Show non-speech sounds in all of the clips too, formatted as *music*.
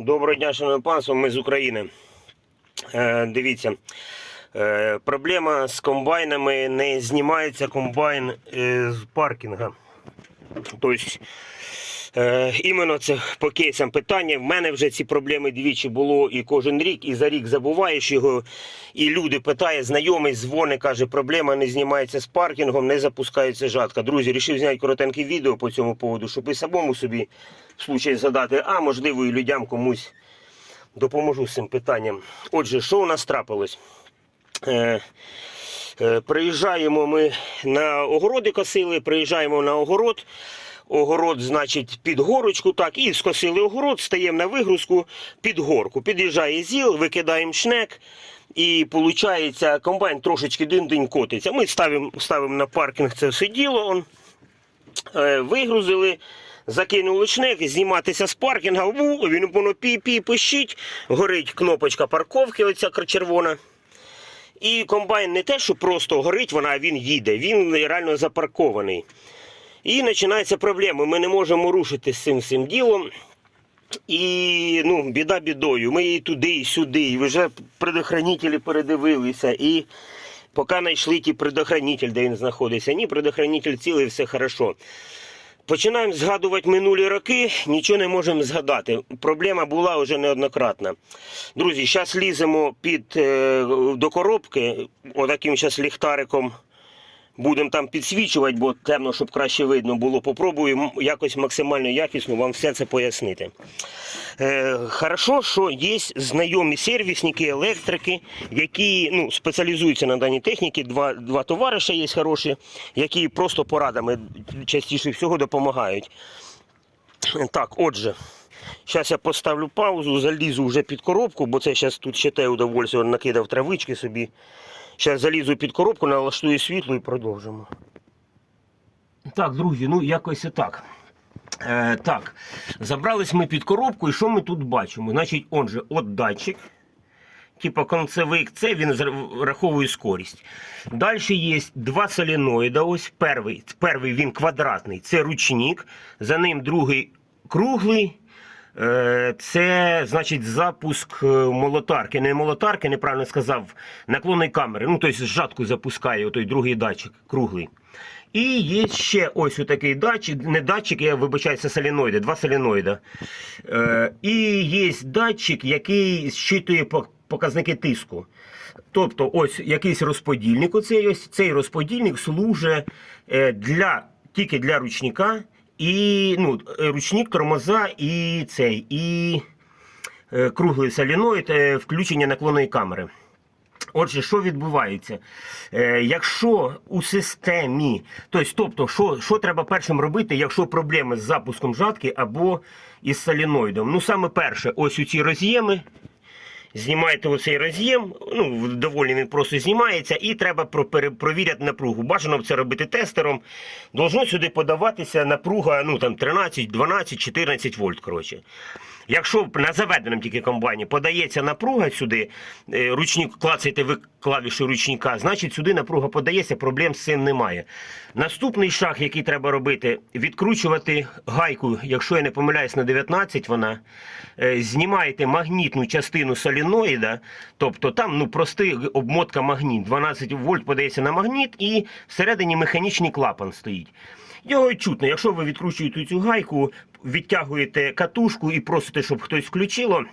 Доброго дня, шановне панство, ми з України. Е, дивіться, е, проблема з комбайнами не знімається комбайн е, з паркінга. Тобто, е, іменно це по кейсам питання. В мене вже ці проблеми двічі було і кожен рік, і за рік забуваєш його. І люди питають, знайомий дзвонить, каже, проблема не знімається з паркінгом, не запускається жатка. Друзі, рішив зняти коротеньке відео по цьому поводу, щоб і самому собі случай задати, а можливо і людям комусь допоможу з цим питанням. Отже, що у нас трапилось? Е, приїжджаємо ми на огороди косили, приїжджаємо на огород. Огород, значить, під горочку, так, і скосили огород, стаємо на вигрузку під горку. Під'їжджає зіл, викидаємо шнек, і виходить, комбайн трошечки дин-день котиться. Ми ставимо ставимо на паркінг це все діло. Он, е, вигрузили, закинули шнек, зніматися з паркінга, він воно пі-пі пищить, горить кнопочка парковки, оця червона. І комбайн не те, що просто горить, вона, він їде, він реально запаркований. І починається проблема. Ми не можемо рушити з цим всім ділом. І ну, біда бідою. Ми і туди, і сюди, і вже предохранителі передивилися. І поки знайшли ті предохранитель, де він знаходиться. Ні, предохранитель цілий, все хорошо. Починаємо згадувати минулі роки, нічого не можемо згадати. Проблема була вже неоднократна. Друзі, зараз ліземо під, е, до коробки, отаким зараз ліхтариком. Будемо там підсвічувати, бо темно, щоб краще видно було. Попробую якось максимально якісно вам все це пояснити. Е, хорошо, що є знайомі сервісники, електрики, які ну, спеціалізуються на даній техніці. Два, два товариша є хороші, які просто порадами частіше всього допомагають. Так, отже, зараз я поставлю паузу, залізу вже під коробку, бо це зараз тут ще те удовольствие накидав травички собі. Зараз залізу під коробку, налаштую світло і продовжимо. Так, друзі, ну якось і так. Е, так, забрались ми під коробку, і що ми тут бачимо? Значить, он же, от датчик. Типа концевик, це він враховує скорість. Далі є два соленоїда. Ось перший, перший він квадратний, це ручник. За ним другий круглий. Е, Це значить запуск е, молотарки. Не молотарки, неправильно сказав, наклонної камери. Ну, тобто жатку запускає той другий датчик круглий. І є ще ось такий датчик, не датчик, я вибачаю, це соленоїди, два соленоїда. Е, і є датчик, який зчитує показники тиску. Тобто, ось якийсь розподільник, оцей, ось, цей розподільник служить е, для, тільки для ручника, і ну, е, ручник, тормоза і цей, і е, круглий соленоїд, е, включення наклонної камери. Отже, що відбувається? Якщо у системі, тобто, тобто що, що треба першим робити, якщо проблеми з запуском жатки або із соленоїдом? Ну, саме перше, ось у ці роз'єми. Знімаєте оцей роз'єм, ну, доволі він просто знімається, і треба про- провіряти напругу. Бажано це робити тестером. Должно сюди подаватися напруга ну, там, 13, 12, 14 вольт. Коротше. Якщо на заведеному тільки комбайні подається напруга сюди, е, ручник, клацаєте ви клавішу ручника, значить сюди напруга подається, проблем з цим немає. Наступний шаг, який треба робити, відкручувати гайку, якщо я не помиляюсь, на 19 вона, е, знімаєте магнітну частину соліноїда, тобто там ну, простий обмотка магніт, 12 вольт подається на магніт і всередині механічний клапан стоїть. Його чутно, якщо ви відкручуєте цю гайку, відтягуєте катушку і просите, щоб хтось включило.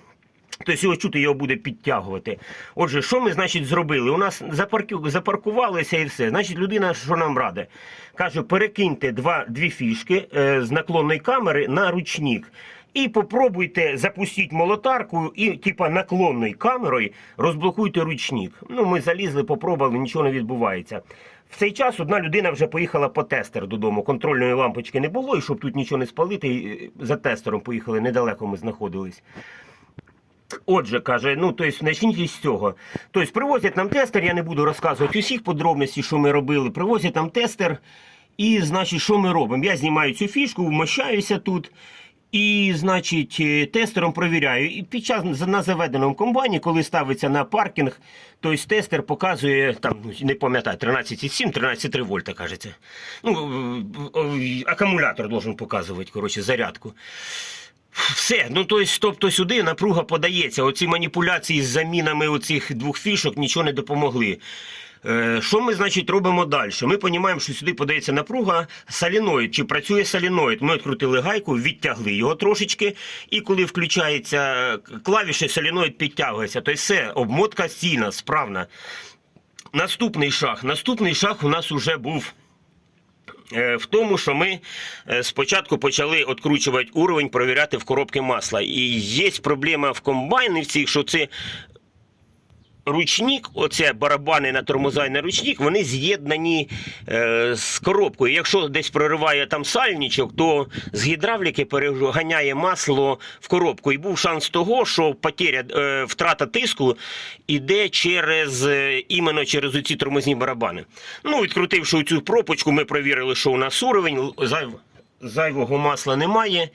То його чути його буде підтягувати. Отже, що ми, значить, зробили? У нас запарку, запаркувалися і все. Значить, людина, що нам раде? Каже, перекиньте два, дві фішки е, з наклонної камери на ручник. І попробуйте запустити молотарку і, типа, наклонною камерою розблокуйте ручник. Ну, ми залізли, попробували, нічого не відбувається. В цей час одна людина вже поїхала по тестер додому. Контрольної лампочки не було, і щоб тут нічого не спалити, за тестером поїхали, недалеко ми знаходились. Отже, каже, ну тобто почніть із цього. Тобто привозять нам тестер, я не буду розказувати усіх подробностей, що ми робили. Привозять нам тестер, і, значить, що ми робимо? Я знімаю цю фішку, вмощаюся тут. І, значить, е, тестером провіряю. І під час на заведеному комбайні, коли ставиться на паркінг, тобто тестер показує, там, ну, не пам'ятаю, 13,7, 13,3 вольта, кажеться. Ну, акумулятор должен показувати, коротше, зарядку. Все, ну то есть, тобто сюди напруга подається. Оці маніпуляції з замінами оцих двох фішок нічого не допомогли. Е, Що ми, значить, робимо далі? Ми розуміємо, що сюди подається напруга соліноїд. Чи працює соліноїд? Ми відкрутили гайку, відтягли його трошечки, і коли включаються клавіші, соліноїд підтягується. Тобто все, обмотка стійна, справна. Наступний шаг. Наступний шаг у нас вже був е, в тому, що ми е, спочатку почали відкручувати уровень, перевіряти в коробки масла. І є проблема в комбайнівцях, що це ручник, оце барабани на тормоза і на ручник, вони з'єднані е, з коробкою. Якщо десь прориває там сальничок, то з гідравліки переганяє масло в коробку. І був шанс того, що потеря, е, втрата тиску іде через е, іменно через оці тормозні барабани. Ну, відкрутивши цю пропочку, ми провірили, що у нас уровень, зайв, зайвого масла немає.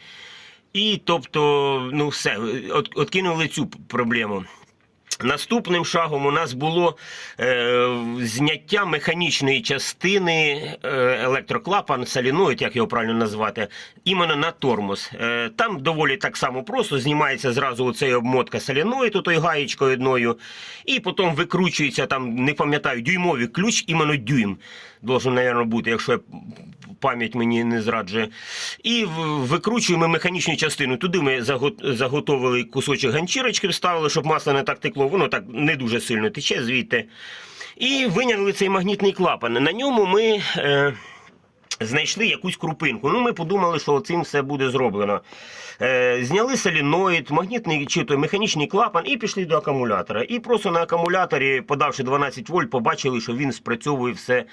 І тобто, ну все, от, откинули цю проблему. Наступним шагом у нас було е, зняття механічної частини е, електроклапан, соліноїд, як його правильно назвати, іменно на тормоз. Е, там доволі так само просто знімається зразу оцей обмотка соліноїду, той гаєчкою одною, і потім викручується там, не пам'ятаю, дюймовий ключ, іменно дюйм. Должен, мабуть, бути, якщо пам'ять мені не зраджує. І викручуємо механічну частину. Туди ми заготовили кусочок ганчірочки, вставили, щоб масло не так текло. Воно так не дуже сильно тече звідти. І виняли цей магнітний клапан. На ньому ми. Е, Знайшли якусь крупинку. Ну, ми подумали, що цим все буде зроблено. Е, зняли соліноїд, магнітний чи то механічний клапан і пішли до акумулятора. І просто на акумуляторі, подавши 12 вольт, побачили, що він спрацьовує все.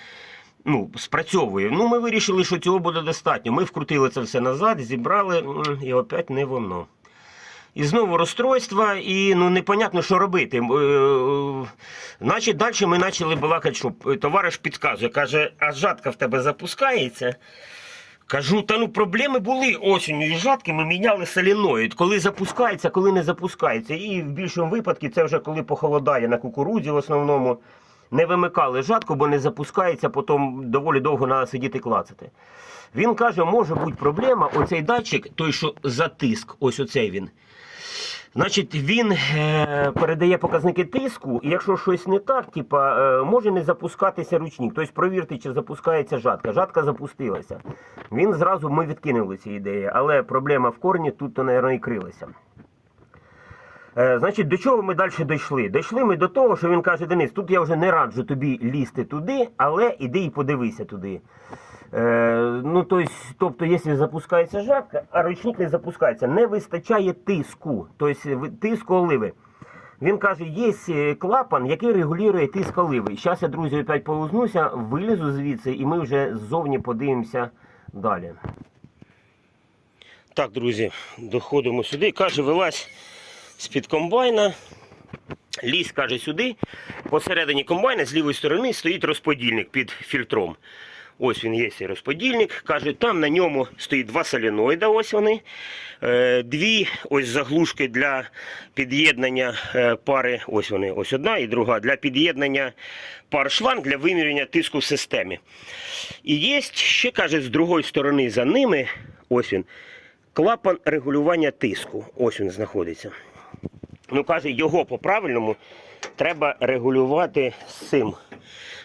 Ну, спрацьовує. Ну, ми вирішили, що цього буде достатньо. Ми вкрутили це все назад, зібрали, і опять не воно. І знову розстройства, і ну непонятно, що робити. Е, е, далі ми почали балакати, що товариш підказує, каже, а жатка в тебе запускається. Кажу, та ну проблеми були осінню і жатки, ми міняли соліноїд, коли запускається, коли не запускається. І в більшому випадку це вже коли похолодає на кукурудзі в основному. Не вимикали жатку, бо не запускається, потім доволі довго треба сидіти клацати. Він каже, може бути проблема, оцей датчик, той, що затиск, ось оцей він. Значить, він е, передає показники тиску, і якщо щось не так, типа, е, може не запускатися ручник. Тобто провірте, чи запускається жатка. Жатка запустилася. Він зразу ми відкинули ці ідеї, але проблема в корні тут, то, мабуть, і крилася. Е, значить, до чого ми далі дійшли? Дійшли ми до того, що він каже: Денис, тут я вже не раджу тобі лізти туди, але іди і подивися туди. Е, ну, то есть, тобто, якщо запускається жатка, а ручник не запускається, не вистачає тиску, тобто тиску оливи. Він каже, є е, клапан, який регулює тиск оливи. Зараз я, друзі, опять повознуся, вилізу звідси, і ми вже ззовні подивимося далі. Так, друзі, доходимо сюди. Каже, вилазь з-під комбайна. Лізь, каже, сюди. Посередині комбайна з лівої сторони стоїть розподільник під фільтром. Ось він є цей розподільник. Каже, там на ньому стоїть два соліноїда, ось вони. Е, Дві ось заглушки для під'єднання е, пари. Ось вони, ось одна і друга для під'єднання пар шланг для вимірювання тиску в системі. І є ще, каже, з другої сторони за ними, ось він, клапан регулювання тиску. Ось він знаходиться. Ну, каже, його по-правильному треба регулювати з цим,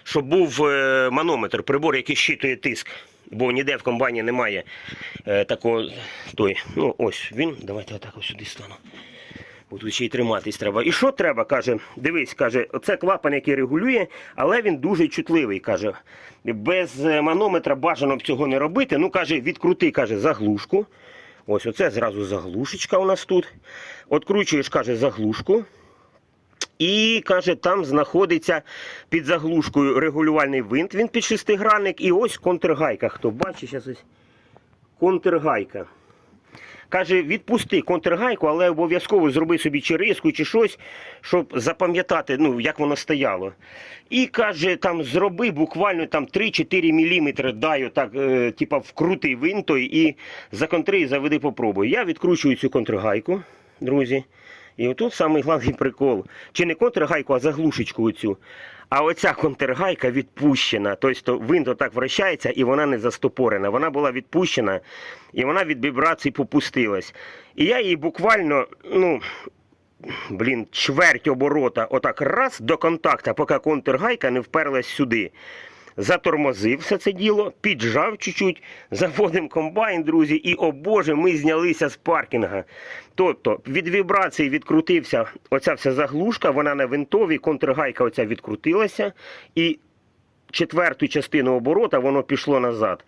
щоб був е, манометр, прибор, який щитує тиск. Бо ніде в комбайні немає е, такого. Той. Ну, ось він. Давайте отак ось сюди стану. Тут ще й триматись треба. І що треба? каже, дивись, каже, оце клапан, який регулює, але він дуже чутливий. каже. Без е, манометра бажано б цього не робити. Ну, каже, відкрути, каже, заглушку. Ось оце зразу заглушечка у нас тут. Откручуєш, каже, заглушку. І каже, там знаходиться під заглушкою регулювальний винт, він під шестигранник, і ось контргайка. Хто бачить, зараз ось контргайка. Каже, відпусти контргайку, але обов'язково зроби собі чи риску, чи щось, щоб запам'ятати, ну, як воно стояло. І каже, там зроби буквально там 3-4 мм, дай отак, е, типа вкрути винтой і законтри і заведи попробуй. Я відкручую цю контргайку, друзі. І отут самий головний прикол. Чи не контргайку, а заглушечку оцю. А оця контргайка відпущена. Тобто винт отак вращається і вона не застопорена. Вона була відпущена і вона від вібрацій попустилась. І я її буквально, ну, блін, чверть оборота, отак раз до контакта, поки контргайка не вперлась сюди. Затормозив все це діло, піджав чуть-чуть, *laughs* заводимо комбайн, друзі, і, о Боже, ми знялися з паркінга. Тобто від вібрації відкрутився оця вся заглушка, вона на винтовій, контргайка оця відкрутилася, і четверту частину оборота воно пішло назад.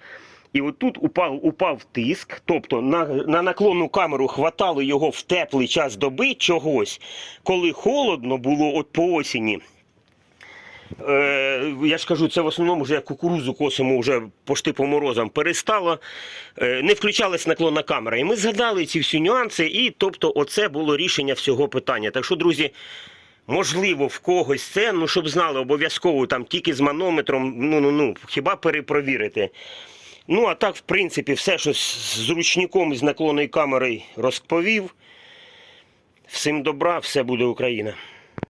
І отут упав, упав тиск, тобто на, на наклонну камеру хватало його в теплий час доби чогось, коли холодно було от по осені. Е, я ж кажу, це в основному вже кукурузу косимо вже пошти по морозам перестало. Е, не включалась наклонна камера. І ми згадали ці всі нюанси, і тобто, оце було рішення всього питання. Так що, друзі. Можливо, в когось це, ну щоб знали, обов'язково там тільки з манометром, ну ну ну хіба перепровірити. Ну, а так, в принципі, все, що з ручником і з наклонною камерою розповів. Всім добра, все буде Україна.